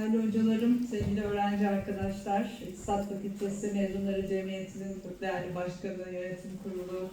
Değerli hocalarım, sevgili öğrenci arkadaşlar, İktisat Fakültesi Mezunları Cemiyeti'nin çok değerli başkanı, yönetim kurulu,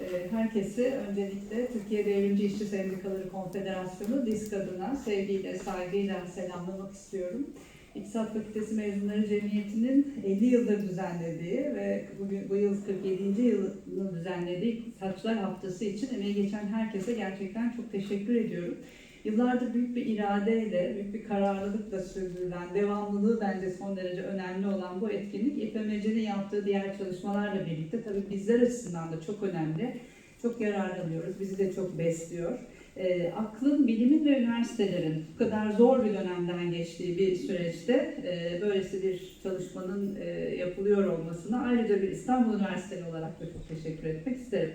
e, herkesi öncelikle Türkiye Devrimci İşçi Sendikaları Konfederasyonu DİSK adına sevgiyle, saygıyla selamlamak istiyorum. İktisat Fakültesi Mezunları Cemiyeti'nin 50 yıldır düzenlediği ve bugün bu yıl 47. yılını düzenlediği İktisatçılar Haftası için emeği geçen herkese gerçekten çok teşekkür ediyorum. Yıllardır büyük bir iradeyle, büyük bir kararlılıkla sürdürülen, devamlılığı bence son derece önemli olan bu etkinlik İFMC'nin yaptığı diğer çalışmalarla birlikte tabii bizler açısından da çok önemli. Çok yararlanıyoruz, bizi de çok besliyor. E, aklın, bilimin ve üniversitelerin bu kadar zor bir dönemden geçtiği bir süreçte e, böylesi bir çalışmanın e, yapılıyor olmasına ayrıca bir İstanbul Üniversiteli olarak da çok teşekkür etmek isterim.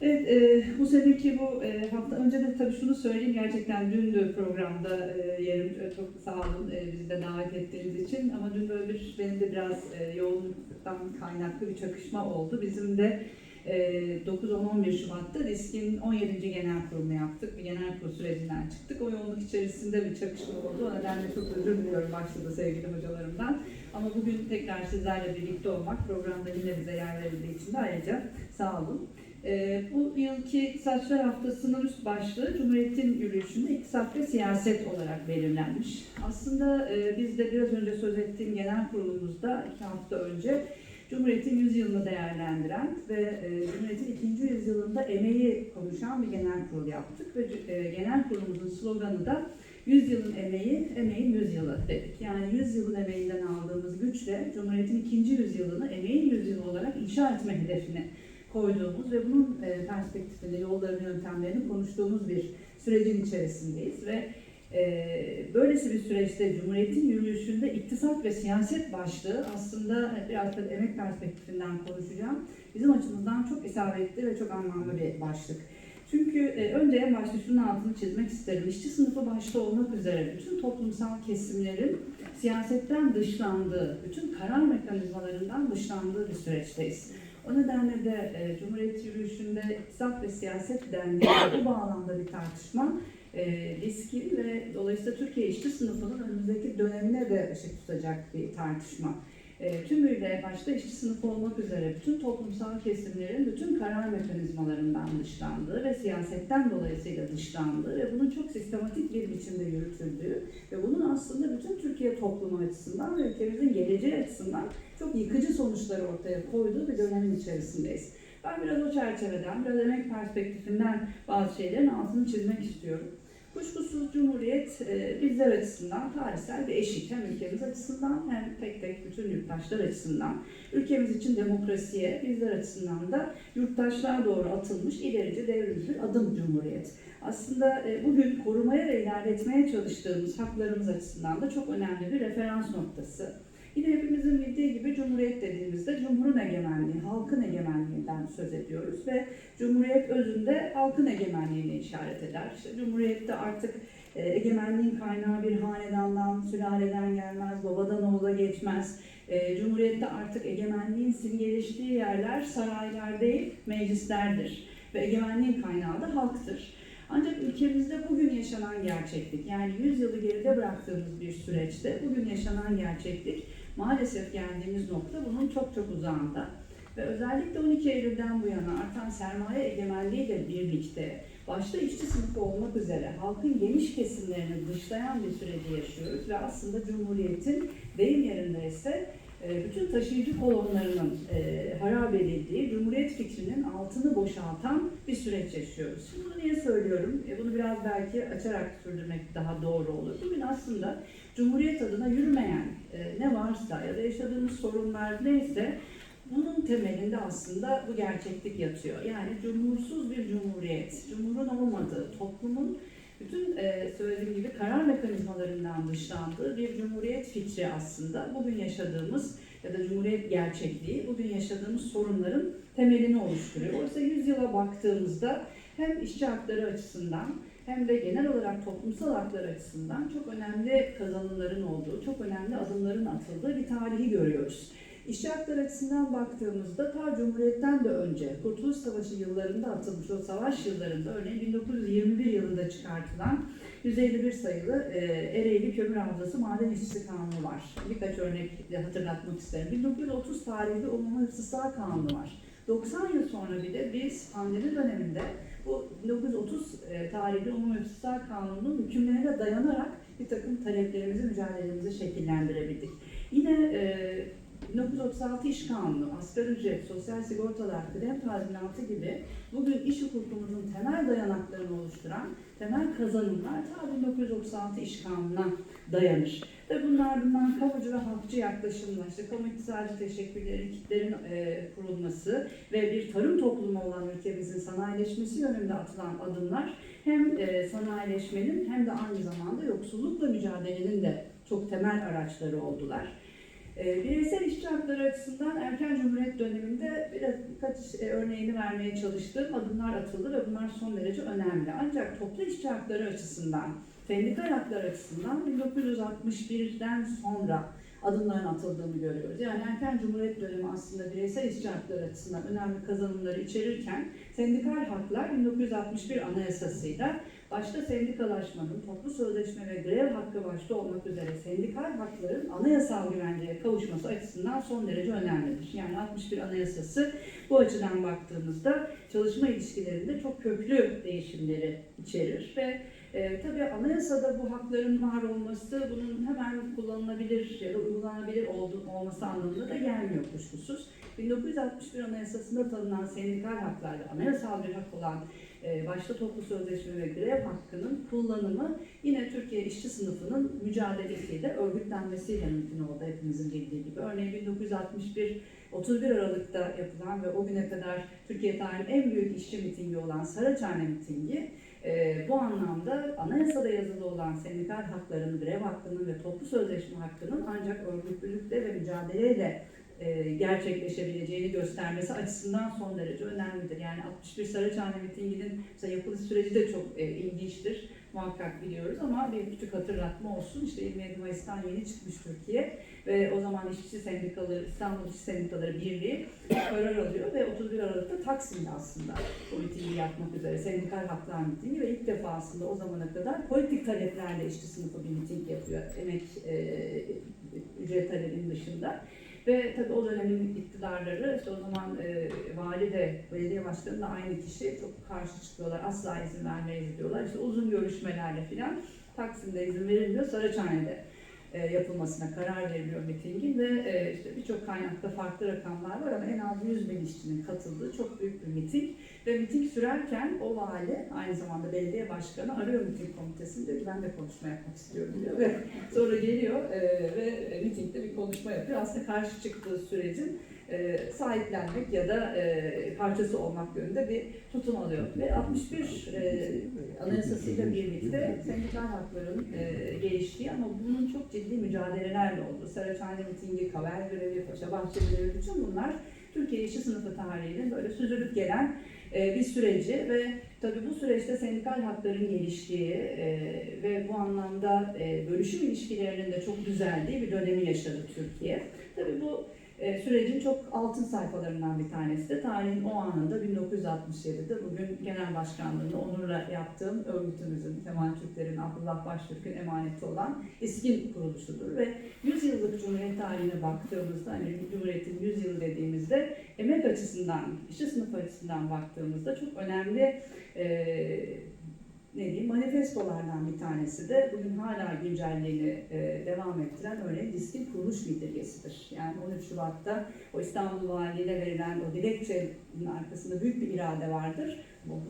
Evet, e, bu seneki bu e, hafta önce de tabii şunu söyleyeyim gerçekten dündü programda e, yerim e, çok sağ olun e, bizi de davet ettiğiniz için ama dün böyle bir benim de biraz e, yoğunluktan kaynaklı bir çakışma oldu. Bizim de e, 9-10-11 Şubat'ta DİSK'in 17. genel kurulunu yaptık. Bir genel kurul sürecinden çıktık. O yoğunluk içerisinde bir çakışma oldu. O nedenle çok özür diliyorum başta da sevgili hocalarımdan. Ama bugün tekrar sizlerle birlikte olmak programda yine bize yer verildiği için de ayrıca sağ olun. Ee, bu yılki İktisatçılar Haftası'nın üst başlığı Cumhuriyet'in yürüyüşünde iktisat ve siyaset olarak belirlenmiş. Aslında e, biz de biraz önce söz ettiğim genel kurulumuzda iki hafta önce Cumhuriyet'in 100 yılını değerlendiren ve e, Cumhuriyet'in ikinci yüzyılında emeği konuşan bir genel kurul yaptık ve e, genel kurulumuzun sloganı da 100 yılın emeği, emeğin 100 yılı dedik. Yani 100 yılın emeğinden aldığımız güçle Cumhuriyet'in ikinci yüzyılını emeğin 100 yılı olarak inşa etme hedefini koyduğumuz ve bunun e, perspektifini, yollarını, yöntemlerini konuştuğumuz bir sürecin içerisindeyiz ve e, böylesi bir süreçte Cumhuriyet'in yürüyüşünde iktisat ve siyaset başlığı aslında biraz da emek perspektifinden konuşacağım. Bizim açımızdan çok isabetli ve çok anlamlı bir başlık. Çünkü e, önce en başta şunun altını çizmek isterim. İşçi sınıfı başta olmak üzere bütün toplumsal kesimlerin siyasetten dışlandığı, bütün karar mekanizmalarından dışlandığı bir süreçteyiz. O nedenle de e, Cumhuriyet yürüyüşünde iktisat ve siyaset dendiği bu bağlamda bir tartışma e, riski ve dolayısıyla Türkiye işçi sınıfının önümüzdeki dönemine de ışık tutacak bir tartışma. E, tümüyle başta işçi sınıfı olmak üzere bütün toplumsal kesimlerin bütün karar mekanizmalarından dışlandığı ve siyasetten dolayısıyla dışlandığı ve bunun çok sistematik bir biçimde yürütüldüğü ve bunun aslında bütün Türkiye toplumu açısından ve ülkemizin geleceği açısından çok yıkıcı sonuçları ortaya koyduğu bir dönemin içerisindeyiz. Ben biraz o çerçeveden, biraz emek perspektifinden bazı şeylerin altını çizmek istiyorum. Kuşkusuz Cumhuriyet e, bizler açısından tarihsel bir eşik. Hem ülkemiz açısından hem tek tek bütün yurttaşlar açısından. Ülkemiz için demokrasiye, bizler açısından da yurttaşlar doğru atılmış ilerici devrimci adım Cumhuriyet. Aslında e, bugün korumaya ve ilerletmeye çalıştığımız haklarımız açısından da çok önemli bir referans noktası. Yine hepimizin bildiği gibi Cumhuriyet dediğimizde Cumhur'un egemenliği, halkın egemenliğinden söz ediyoruz ve Cumhuriyet özünde halkın egemenliğini işaret eder. İşte Cumhuriyette artık e, egemenliğin kaynağı bir hanedandan, sülaleden gelmez, babadan oğula geçmez. E, Cumhuriyette artık egemenliğin simgeleştiği yerler saraylar değil, meclislerdir ve egemenliğin kaynağı da halktır. Ancak ülkemizde bugün yaşanan gerçeklik, yani 100 yılı geride bıraktığımız bir süreçte bugün yaşanan gerçeklik maalesef geldiğimiz nokta bunun çok çok uzağında. Ve özellikle 12 Eylül'den bu yana artan sermaye egemenliğiyle birlikte başta işçi sınıfı olmak üzere halkın geniş kesimlerini dışlayan bir süreci yaşıyoruz ve aslında Cumhuriyet'in deyim yerinde ise bütün taşıyıcı kolonlarının e, harap edildiği Cumhuriyet fikrinin altını boşaltan bir süreç yaşıyoruz. Şimdi bunu niye söylüyorum? E, bunu biraz belki açarak sürdürmek daha doğru olur. Bugün aslında Cumhuriyet adına yürümeyen e, ne varsa ya da yaşadığımız sorunlar neyse bunun temelinde aslında bu gerçeklik yatıyor. Yani cumhursuz bir cumhuriyet, cumhurun olmadığı, toplumun bütün e, söylediğim gibi karar mekanizmalarından dışlandığı bir cumhuriyet fikri aslında bugün yaşadığımız ya da cumhuriyet gerçekliği bugün yaşadığımız sorunların temelini oluşturuyor. Oysa yüzyıla baktığımızda hem işçi hakları açısından hem de genel olarak toplumsal haklar açısından çok önemli kazanımların olduğu, çok önemli adımların atıldığı bir tarihi görüyoruz. İşçi hakları açısından baktığımızda ta Cumhuriyet'ten de önce Kurtuluş Savaşı yıllarında atılmış o savaş yıllarında örneğin 1921 yılında çıkartılan 151 sayılı e, Ereğli Kömür Havzası Maden İşçisi Kanunu var. Birkaç örnek hatırlatmak isterim. 1930 tarihli Umumi Hıfzı Kanunu var. 90 yıl sonra bile biz pandemi döneminde bu 1930 e, tarihli Umumi Hıfzı Kanunu'nun hükümlerine dayanarak bir takım taleplerimizi, mücadelemizi şekillendirebildik. Yine e, 1936 İş Kanunu, asgari ücret, sosyal sigortalar, kıdem tazminatı gibi bugün iş hukukumuzun temel dayanaklarını oluşturan temel kazanımlar ta 1936 İş Kanunu'na dayanır. Ve bunun ardından kamucu ve halkçı yaklaşımla işte kamu iktisadi teşekkürleri, kitlerin e, kurulması ve bir tarım toplumu olan ülkemizin sanayileşmesi yönünde atılan adımlar hem e, sanayileşmenin hem de aynı zamanda yoksullukla mücadelenin de çok temel araçları oldular. E, bireysel işçi hakları açısından erken cumhuriyet döneminde biraz birkaç e, örneğini vermeye çalıştığım adımlar atıldı ve bunlar son derece önemli. Ancak toplu işçi hakları açısından, sendikal haklar açısından 1961'den sonra adımların atıldığını görüyoruz. Yani erken cumhuriyet dönemi aslında bireysel işçi hakları açısından önemli kazanımları içerirken sendikal haklar 1961 anayasasıyla başta sendikalaşmanın, toplu sözleşme ve grev hakkı başta olmak üzere sendikal hakların anayasal güvenceye kavuşması açısından son derece önemlidir. Yani 61 anayasası bu açıdan baktığımızda çalışma ilişkilerinde çok köklü değişimleri içerir ve e, tabii anayasada bu hakların var olması bunun hemen kullanılabilir ya da uygulanabilir oldu, olması anlamında da gelmiyor kuşkusuz. 1961 Anayasası'nda tanınan sendikal haklarda anayasal bir hak olan başta toplu sözleşme ve grev hakkının kullanımı yine Türkiye işçi sınıfının mücadelesiyle, örgütlenmesiyle mümkün oldu hepimizin bildiği gibi. Örneğin 1961 31 Aralık'ta yapılan ve o güne kadar Türkiye tarihinin en büyük işçi mitingi olan Saraçhane mitingi e, bu anlamda anayasada yazılı olan sendikal hakların, grev hakkının ve toplu sözleşme hakkının ancak örgütlülükle ve mücadeleyle e, gerçekleşebileceğini göstermesi açısından son derece önemlidir. Yani 61 Saraçhane mitinginin mesela yapılış süreci de çok e, ilginçtir. Muhakkak biliyoruz ama bir küçük hatırlatma olsun. İşte 27 Mayıs'tan yeni çıkmış Türkiye ve o zaman işçi sendikaları, İstanbul İşçi Sendikaları Birliği karar alıyor ve 31 Aralık'ta Taksim'de aslında bu mitingi yapmak üzere sendikal haklar mitingi ve ilk defa aslında o zamana kadar politik taleplerle işçi sınıfı bir miting yapıyor. Emek e, ücret talebinin dışında. Ve tabii o dönemin iktidarları, işte o zaman e, vali de belediye başkanı da aynı kişi çok karşı çıkıyorlar. Asla izin vermeyiz diyorlar. İşte uzun görüşmelerle filan Taksim'de izin verilmiyor, Saraçhane'de yapılmasına karar veriliyor mitingin ve e, işte birçok kaynakta farklı rakamlar var ama en az 100 bin işçinin katıldığı çok büyük bir miting ve miting sürerken o vali aynı zamanda belediye başkanı arıyor miting komitesini diyor ki ben de konuşma yapmak istiyorum diyor ve sonra geliyor e, ve mitingde bir konuşma yapıyor. Aslında karşı çıktığı sürecin e, sahiplenmek ya da e, parçası olmak yönünde bir tutum alıyor. Ve 61 e, anayasasıyla birlikte sendikal hakların e, geliştiği ama bunun çok ciddi mücadelelerle oldu. Saraçhane mitingi, Kavel görevi, Paşa Bahçe bütün bunlar Türkiye işçi sınıfı tarihinin böyle süzülüp gelen e, bir süreci ve tabii bu süreçte sendikal hakların geliştiği e, ve bu anlamda e, bölüşüm ilişkilerinin de çok düzeldiği bir dönemi yaşadı Türkiye. Tabii bu e, sürecin çok altın sayfalarından bir tanesi de. Tarihin o anında 1967'de bugün genel başkanlığını onurla yaptığım örgütümüzün Kemal Türkler'in Abdullah Baştürk'ün emaneti olan İSKİN kuruluşudur. Ve 100 yıllık Cumhuriyet tarihine baktığımızda hani Cumhuriyet'in 100 yılı dediğimizde emek açısından, işçi sınıf açısından baktığımızda çok önemli e, ne diyeyim manifestolardan bir tanesi de bugün hala güncelliğini e, devam ettiren örneğin diskin kuruluş bildirgesidir. Yani 13 Şubat'ta o İstanbul Valiliğine verilen o dilekçenin arkasında büyük bir irade vardır.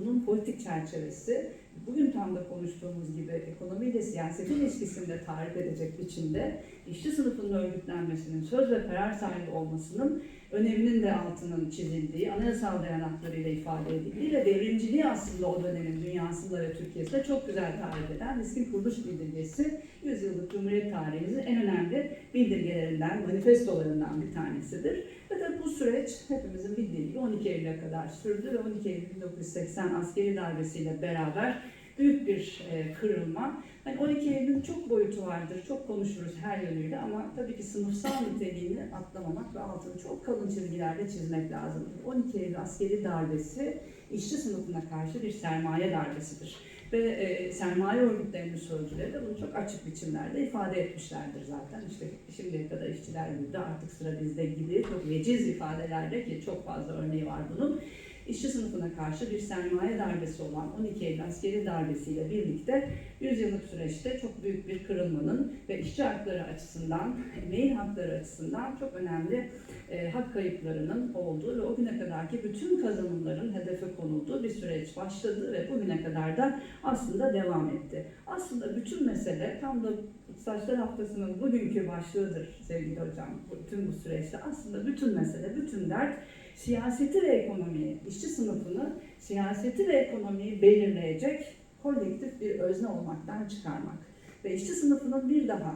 Bunun politik çerçevesi bugün tam da konuştuğumuz gibi ekonomiyle siyasetin ilişkisini de tarif edecek biçimde işçi sınıfının örgütlenmesinin söz ve karar sahibi olmasının öneminin de altının çizildiği, anayasal dayanaklarıyla ifade edildiği ve devrimciliği aslında o dönemin dünyasında ve Türkiye'sinde çok güzel tarif eden Diskin Kuruluş Bildirgesi, 100 yıllık Cumhuriyet tarihimizin en önemli bildirgelerinden, manifestolarından bir tanesidir. Ve tabii bu süreç hepimizin bildiği gibi 12 Eylül'e kadar sürdü ve 12 Eylül 1980 askeri darbesiyle beraber büyük bir e, kırılma. Hani 12 Eylül'ün çok boyutu vardır, çok konuşuruz her yönüyle ama tabii ki sınıfsal niteliğini atlamamak ve altını çok kalın çizgilerle çizmek lazım. 12 Eylül askeri darbesi işçi sınıfına karşı bir sermaye darbesidir. Ve e, sermaye örgütlerinin sözcüleri de bunu çok açık biçimlerde ifade etmişlerdir zaten. İşte şimdiye kadar işçiler yurdu artık sıra bizde gibi çok veciz ifadelerle ki çok fazla örneği var bunun. İşçi sınıfına karşı bir sermaye darbesi olan 12 Eylül askeri darbesiyle birlikte 100 yıllık süreçte çok büyük bir kırılmanın ve işçi hakları açısından, emeğin hakları açısından çok önemli e, hak kayıplarının olduğu ve o güne kadarki bütün kazanımların hedefe konulduğu bir süreç başladı ve bugüne kadar da aslında devam etti. Aslında bütün mesele tam da Saçlar Haftası'nın bugünkü başlığıdır sevgili hocam. Bütün bu süreçte aslında bütün mesele, bütün dert siyaseti ve ekonomiyi, işçi sınıfını siyaseti ve ekonomiyi belirleyecek kolektif bir özne olmaktan çıkarmak. Ve işçi sınıfının bir daha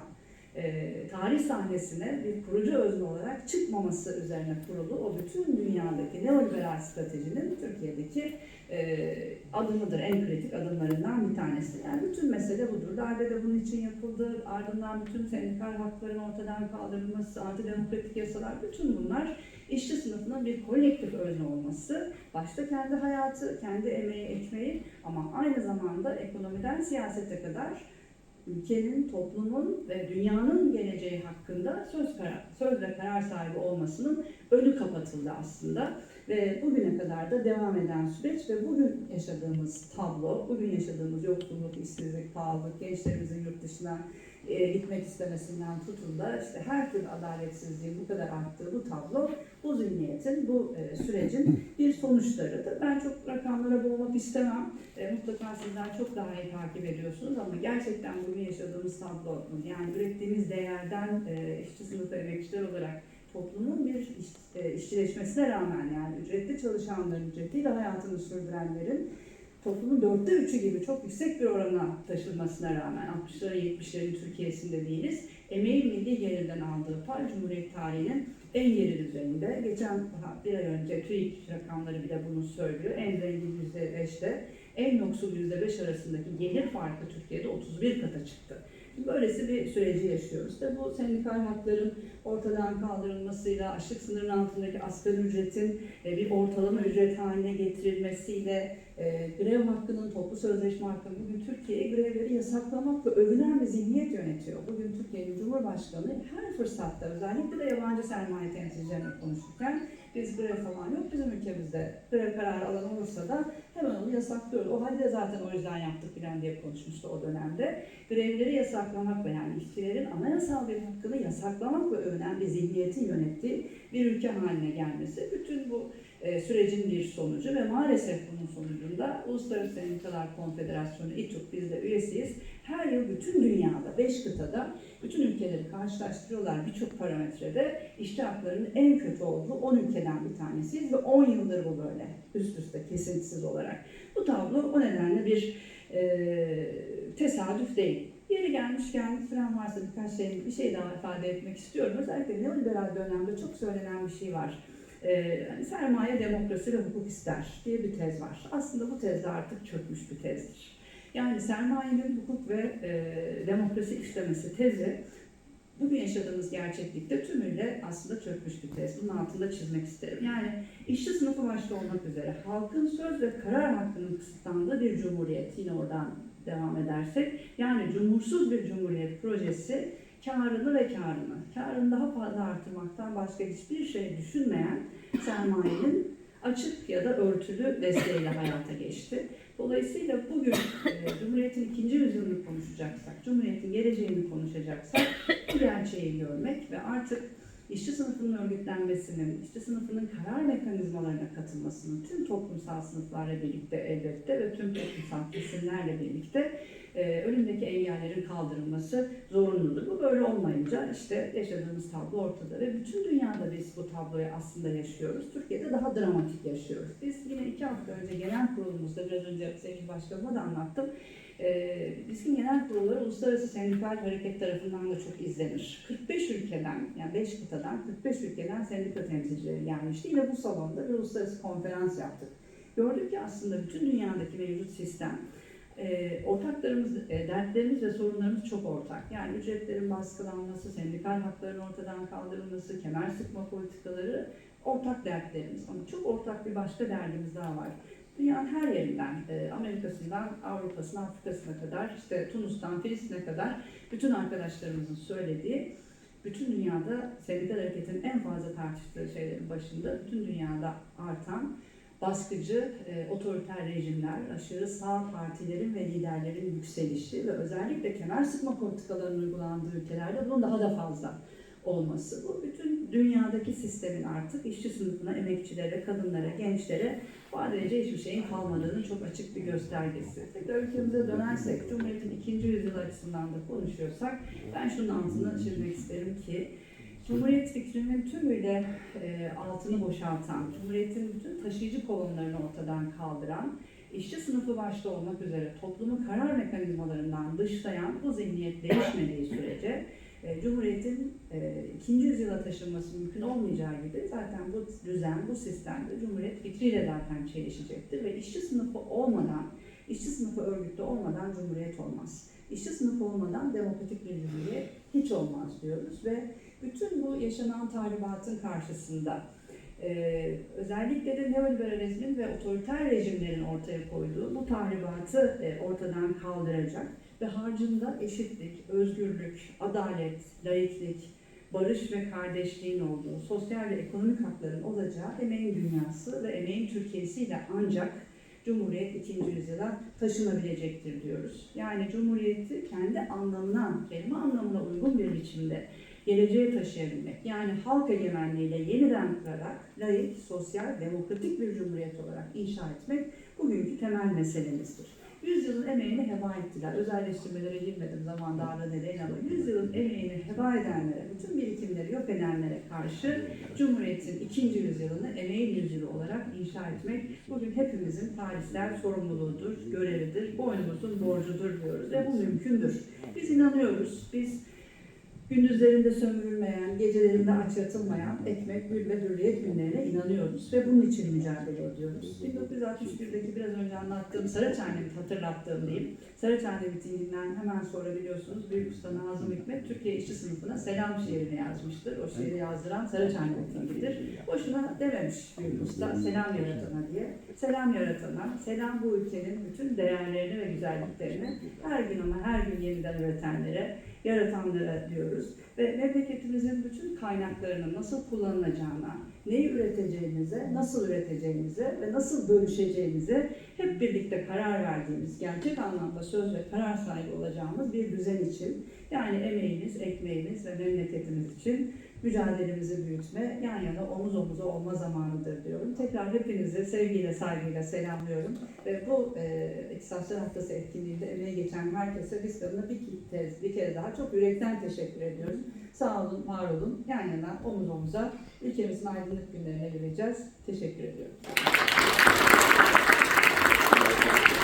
e, tarih sahnesine bir kurucu özne olarak çıkmaması üzerine kurulu o bütün dünyadaki neoliberal stratejinin Türkiye'deki e, adımıdır, en kritik adımlarından bir tanesi. Yani bütün mesele budur. Darbe de bunun için yapıldı. Ardından bütün sendikal hakların ortadan kaldırılması, antidemokratik yasalar, bütün bunlar işçi sınıfının bir kolektif özne olması. Başta kendi hayatı, kendi emeği, ekmeği ama aynı zamanda ekonomiden siyasete kadar ülkenin, toplumun ve dünyanın geleceği hakkında söz, karar, söz ve karar sahibi olmasının önü kapatıldı aslında. Ve bugüne kadar da devam eden süreç ve bugün yaşadığımız tablo, bugün yaşadığımız yoksulluk, işsizlik, pahalılık, gençlerimizin yurt dışına e, gitmek istemesinden tutun da işte her türlü adaletsizliğin bu kadar arttığı bu tablo bu zihniyetin, bu e, sürecin bir sonuçlarıdır. Ben çok rakamlara boğmak istemem. E, mutlaka sizler çok daha iyi takip ediyorsunuz ama gerçekten bugün yaşadığımız tablo, yani ürettiğimiz değerden e, işçi sınıfı emekçiler olarak toplumun bir iş, e, işçileşmesine rağmen yani ücretli çalışanların, ücretiyle hayatını sürdürenlerin toplumun dörtte üçü gibi çok yüksek bir orana taşınmasına rağmen 60'ların 70'lerin Türkiye'sinde değiliz. Emeğin milli gelirden aldığı pay Cumhuriyet tarihinin en geri düzeyinde. Geçen bir ay önce TÜİK rakamları bile bunu söylüyor. En zengin %5'te, en yoksul %5 arasındaki gelir farkı Türkiye'de 31 kata çıktı. Böylesi bir süreci yaşıyoruz. Tabi bu sendikal hakların ortadan kaldırılmasıyla, açlık sınırının altındaki asgari ücretin e, bir ortalama ücret haline getirilmesiyle, e, grev hakkının, toplu sözleşme hakkının bugün Türkiye grevleri yasaklamakla övünen bir zihniyet yönetiyor. Bugün Cumhurbaşkanı her fırsatta özellikle de yabancı sermaye temsilcilerine konuşurken biz grev falan yok bizim ülkemizde. Grev kararı alan olursa da hemen onu yasaklıyoruz. O halde zaten o yüzden yaptık filan diye konuşmuştu o dönemde. Grevleri yasaklamakla yani işçilerin anayasal bir hakkını yasaklamakla övünen bir zihniyetin yönettiği bir ülke haline gelmesi. Bütün bu e, sürecin bir sonucu ve maalesef bunun sonucunda Uluslararası Sendikalar Konfederasyonu İTÜK biz de üyesiyiz. Her yıl bütün dünyada, 5 kıtada bütün ülkeleri karşılaştırıyorlar birçok parametrede. işçi haklarının en kötü olduğu 10 ülkeden bir tanesiyiz ve 10 yıldır bu böyle üst üste kesintisiz olarak. Bu tablo o nedenle bir e, tesadüf değil. Yeri gelmişken süren varsa birkaç şey, bir şey daha ifade etmek istiyorum. Özellikle neoliberal dönemde çok söylenen bir şey var. Ee, sermaye demokrasi ve hukuk ister diye bir tez var. Aslında bu tez de artık çökmüş bir tezdir. Yani sermayenin hukuk ve e, demokrasi istemesi tezi bugün yaşadığımız gerçeklikte tümüyle aslında çökmüş bir tez. Bunun altında çizmek isterim. Yani işçi sınıfı başta olmak üzere halkın söz ve karar hakkının kısıtlandığı bir cumhuriyet. Yine oradan devam edersek. Yani cumhursuz bir cumhuriyet projesi karını ve karını, karını daha fazla artırmaktan başka hiçbir şey düşünmeyen sermayenin açık ya da örtülü desteğiyle hayata geçti. Dolayısıyla bugün e, Cumhuriyet'in ikinci yüzyılını konuşacaksak, Cumhuriyet'in geleceğini konuşacaksak bu gerçeği görmek ve artık işçi sınıfının örgütlenmesinin, işçi sınıfının karar mekanizmalarına katılmasının tüm toplumsal sınıflarla birlikte elbette ve tüm toplumsal kesimlerle birlikte engellerin kaldırılması zorunludur. Bu böyle olmayınca işte yaşadığımız tablo ortada ve bütün dünyada biz bu tabloyu aslında yaşıyoruz. Türkiye'de daha dramatik yaşıyoruz. Biz yine iki hafta önce genel kurulumuzda biraz önce Sayın Başkanıma da anlattım. Ee, bizim genel kurulları Uluslararası Sendikal Hareket tarafından da çok izlenir. 45 ülkeden, yani 5 kıtadan 45 ülkeden sendika temsilcileri gelmişti. Yine bu salonda bir uluslararası konferans yaptık. Gördük ki aslında bütün dünyadaki mevcut sistem E, ortaklarımız, e, dertlerimiz ve sorunlarımız çok ortak. Yani ücretlerin baskılanması, sendikal hakların ortadan kaldırılması, kemer sıkma politikaları ortak dertlerimiz. Ama çok ortak bir başka derdimiz daha var. Dünyanın her yerinden, e, Amerika'sından Avrupa'sına, Afrika'sına kadar, işte Tunus'tan Filistin'e kadar bütün arkadaşlarımızın söylediği, bütün dünyada sendikal hareketin en fazla tartıştığı şeylerin başında, bütün dünyada artan baskıcı, e, otoriter rejimler, aşırı sağ partilerin ve liderlerin yükselişi ve özellikle kemer sıkma politikalarının uygulandığı ülkelerde bunun daha da fazla olması. Bu bütün dünyadaki sistemin artık işçi sınıfına, emekçilere, kadınlara, gençlere vadece hiçbir şeyin kalmadığının çok açık bir göstergesi. Tekrar ülkemize dönersek, Cumhuriyet'in ikinci yüzyılı açısından da konuşuyorsak, ben şunun altını çizmek isterim ki, Cumhuriyet fikrinin tümüyle e, altını boşaltan, Cumhuriyet'in bütün taşıyıcı kolonlarını ortadan kaldıran, işçi sınıfı başta olmak üzere toplumu karar mekanizmalarından dışlayan bu zihniyet değişmediği sürece e, Cumhuriyet'in e, ikinci yüzyıla taşınması mümkün olmayacağı gibi zaten bu düzen, bu sistemde Cumhuriyet fikriyle zaten çelişecektir ve işçi sınıfı olmadan, işçi sınıfı örgütlü olmadan Cumhuriyet olmaz. İşçi sınıfı olmadan demokratik bir cumhuriyet hiç olmaz diyoruz ve bütün bu yaşanan tahribatın karşısında e, özellikle de neoliberalizmin ve otoriter rejimlerin ortaya koyduğu bu tahribatı e, ortadan kaldıracak ve harcında eşitlik, özgürlük, adalet, laiklik, barış ve kardeşliğin olduğu, sosyal ve ekonomik hakların olacağı emeğin dünyası ve emeğin Türkiye'siyle ancak Cumhuriyet ikinci yüzyıla taşınabilecektir diyoruz. Yani Cumhuriyeti kendi anlamına, kelime anlamına uygun bir biçimde geleceğe taşıyabilmek, yani halk egemenliğiyle yeniden kurarak laik, sosyal, demokratik bir cumhuriyet olarak inşa etmek bugünkü temel meselemizdir. Yüzyılın emeğini heba ettiler. Özelleştirmelere girmedim zaman darlığı nedeniyle ama yüzyılın emeğini heba edenlere, bütün birikimleri yok edenlere karşı Cumhuriyet'in ikinci yüzyılını emeğin yüzyılı olarak inşa etmek bugün hepimizin tarihsel sorumluluğudur, görevidir, boynumuzun borcudur diyoruz ve bu mümkündür. Biz inanıyoruz, biz gündüzlerinde sömürülmeyen, gecelerinde aç yatılmayan ekmek, gül ve hürriyet günlerine inanıyoruz ve bunun için mücadele ediyoruz. 1961'deki biraz önce anlattığım Saraçhane'yi hatırlattığım diyeyim. Saraçhane mitinginden hemen sonra biliyorsunuz Büyük Usta Nazım Hikmet Türkiye işçi sınıfına selam şiirini yazmıştır. O şiiri yazdıran Saraçhane mitingidir. Boşuna dememiş Büyük Usta selam yaratana diye. Selam yaratana, selam bu ülkenin bütün değerlerini ve güzelliklerini her gün ama her gün yeniden üretenlere, yaratanlara diyoruz. Ve memleketimizin bütün kaynaklarının nasıl kullanılacağına, neyi üreteceğimize, nasıl üreteceğimize ve nasıl bölüşeceğimize hep birlikte karar verdiğimiz, gerçek anlamda söz ve karar sahibi olacağımız bir düzen için, yani emeğimiz, ekmeğimiz ve memleketimiz için mücadelemizi büyütme, yan yana omuz omuza olma zamanıdır diyorum. Tekrar hepinizi sevgiyle, saygıyla selamlıyorum. Ve bu e, İktisatçılar Haftası etkinliğinde emeği geçen herkese biz adına bir kez, bir kere daha çok yürekten teşekkür ediyoruz. Sağ olun, var olun. Yan yana, omuz omuza ülkemizin aydınlık günlerine gireceğiz. Teşekkür ediyorum.